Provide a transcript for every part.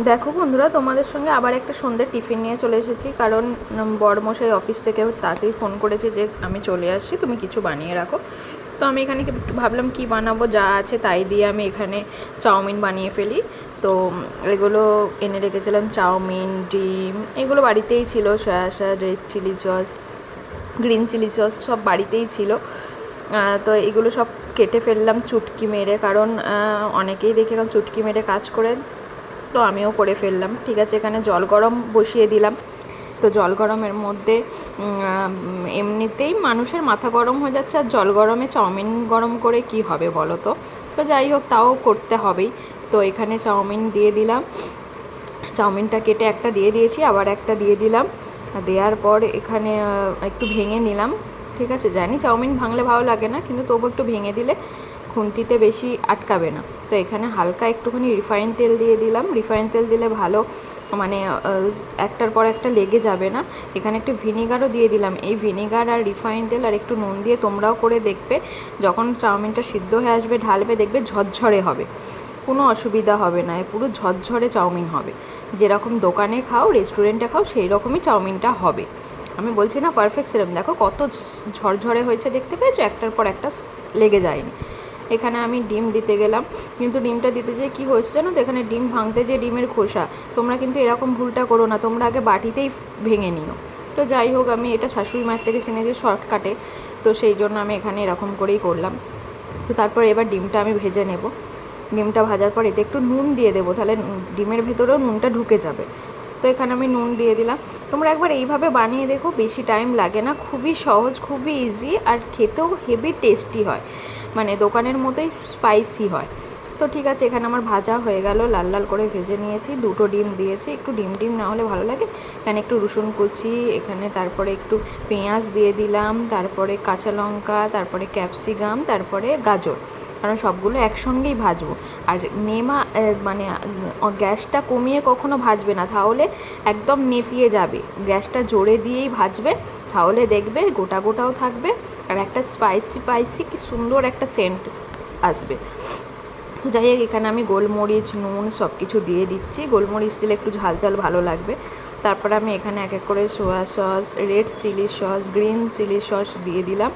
দেখো বন্ধুরা, তোমাদের সঙ্গে আবার একটা সন্ধ্যের টিফিন নিয়ে চলে এসেছি। কারণ বড়মশাই অফিস থেকে তাড়াতাড়ি ফোন করেছে যে, আমি চলে আসছি, তুমি কিছু বানিয়ে রাখো। তো আমি এখানে ভাবলাম, কি বানাবো, যা আছে তাই দিয়ে আমি এখানে চাউমিন বানিয়ে ফেলি। তো এগুলো এনে রেখেছিলাম, চাউমিন, ডিম, এগুলো বাড়িতেই ছিল soya soya red chilli sauce green chilli sauce সব বাড়িতেই ছিল। তো এগুলো সব কেটে ফেললাম চুটকি মেরে, কারণ অনেকেই দেখে চুটকি মেরে কাজ করে তো আমিও করে ফেললাম। ঠিক আছে, এখানে জল গরম বসিয়ে দিলাম। তো জল গরমের মধ্যে এমনিতেই মানুষের মাথা গরম হয়ে যাচ্ছে। আর জল গরমে চাউমিন গরম করে কি হবে বলো তো? তো যাই হোক, তাও করতে হবেই। তো এখানে চাউমিন দিয়ে দিলাম। চাউমিনটা কেটে একটা দিয়ে দিয়েছি, আবার একটা দিয়ে দিলাম। দেওয়ার পর এখানে একটু ভেঙে নিলাম। ঠিক আছে, জানি চাউমিন ভাঙলে ভালো লাগে না, কিন্তু তবু একটু ভেঙে দিলে খুন্তিতে বেশি আটকাবে না। তো এখানে হালকা একটুখানি রিফাইন তেল দিয়ে দিলাম। রিফাইন তেল দিলে ভালো মানে একটার পর একটা লেগে যাবে না। এখানে একটু ভিনিগারও দিয়ে দিলাম। এই ভিনিগার আর রিফাইন তেল আর একটু নুন দিয়ে তোমরাও করে দেখবে। যখন চাউমিনটা সিদ্ধ হয়ে আসবে, ঢালবে, দেখবে ঝরঝরে হবে। কোনো অসুবিধা হবে না। পুরো ঝরঝরে চাউমিন হবে। যেরকম দোকানে খাও রেস্টুরেন্টে খাও, সেই রকমই চাউমিনটা হবে। আমি বলছি না পারফেক্ট সেরকম দেখো কত ঝরঝরে হয়েছে দেখতে পেয়েছ? একটার পর একটা লেগে যায়নি। এখানে আমি ডিম দিতে গেলাম। কিন্তু ডিমটা দিতে যেয়ে কী হয়েছে জানো তো? এখানে ডিম ভাঙতে যে ডিমের খোসা। তোমরা কিন্তু এরকম ভুলটা করো না। তোমরা আগে বাটিতেই ভেঙে নিও। তো যাই হোক, আমি এটা শাশুড়ি মায়ের থেকে চিনেছি শর্টকাটে। তো সেই জন্য আমি এখানে এরকম করেই করলাম। তো তারপর এবার ডিমটা আমি ভেজে নেব। ডিমটা ভাজার পর এতে একটু নুন দিয়ে দেবো। তাহলে ডিমের ভেতরেও নুনটা ঢুকে যাবে। তো এখানে আমি নুন দিয়ে দিলাম। তোমরা একবার এইভাবে বানিয়ে দেখো। বেশি টাইম লাগে না। খুবই সহজ, খুবই ইজি আর খেতেও হেভি টেস্টি হয়। মানে দোকানের মতোই স্পাইসি হয়। তো ঠিক আছে, এখানে আমার ভাজা হয়ে গেল, লাল লাল করে ভেজে নিয়েছি, দুটো ডিম দিয়েছি, একটু ডিম ডিম না হলে ভালো লাগে। এখানে একটু রসুন কুচি, এখানে তারপরে একটু পেঁয়াজ দিয়ে দিলাম, তারপরে কাঁচা লঙ্কা, তারপরে ক্যাপসিকাম তারপরে গাজর। কারণ সবগুলো একসঙ্গেই ভাজবো। আর নেমা মানে গ্যাসটা কমিয়ে কখনো ভাজবে না, তাহলে একদম নেতিয়ে যাবে। গ্যাসটা জোরে দিয়েই ভাজবে, তাহলে দেখবে গোটা গোটাও থাকবে। আর একটা স্পাইসি স্পাইসি কি সুন্দর একটা সেন্ট আসবে। তো যাই হোক, এখানে আমি গোলমরিচ, নুন সব কিছু দিয়ে দিচ্ছি। গোলমরিচ দিলে একটু ঝাল ঝাল ভালো লাগবে। তারপরে আমি এখানে এক এক করে soya sauce red chilli sauce green chilli sauce দিয়ে দিলাম।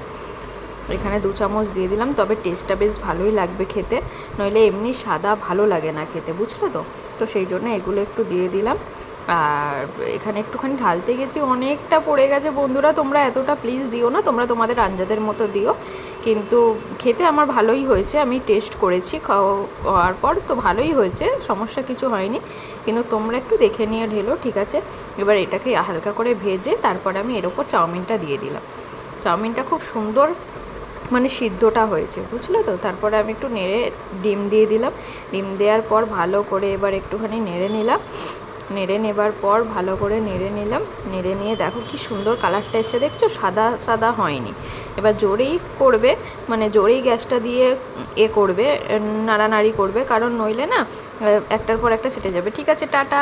এখানে দু চামচ দিয়ে দিলাম, তবে টেস্টটা বেশ ভালোই লাগবে খেতে। নইলে এমনি সাদা ভালো লাগে না খেতে, বুঝলে তো? তো সেই জন্য এগুলো একটু দিয়ে দিলাম। আর এখানে একটুখানি ঢালতে গেছি, অনেকটা পড়ে গেছে। বন্ধুরা, তোমরা এতটা প্লিজ দিও না, তোমরা তোমাদের আঞ্জাদের মতো দিও। কিন্তু খেতে আমার ভালোই হয়েছে, আমি টেস্ট করেছি খাওয়ার পর তো ভালোই হয়েছে, সমস্যা কিছু হয়নি। কিন্তু তোমরা একটু দেখে নিয়ে ঢেলো, ঠিক আছে? এবার এটাকে হালকা করে ভেজে তারপরে আমি এর ওপর চাউমিনটা দিয়ে দিলাম। চাউমিনটা খুব সুন্দর মানে সিদ্ধটা হয়েছে, বুঝলে তো? তারপরে আমি একটু নেড়ে ডিম দিয়ে দিলাম। ডিম দেওয়ার পর ভালো করে এবার একটুখানি নেড়ে নিলাম। নেড়ে নেবার পর ভালো করে নেড়ে নিলাম। নেড়ে নিয়ে দেখো কি সুন্দর কালারটা এসে দেখছ? সাদা সাদা হয়নি। এবার জোরেই করবে মানে জোরেই গ্যাসটা দিয়ে এ করবে, নাড়ানাড়ি করবে। কারণ নইলে না একটার পর একটা সেটে যাবে। ঠিক আছে, টাটা!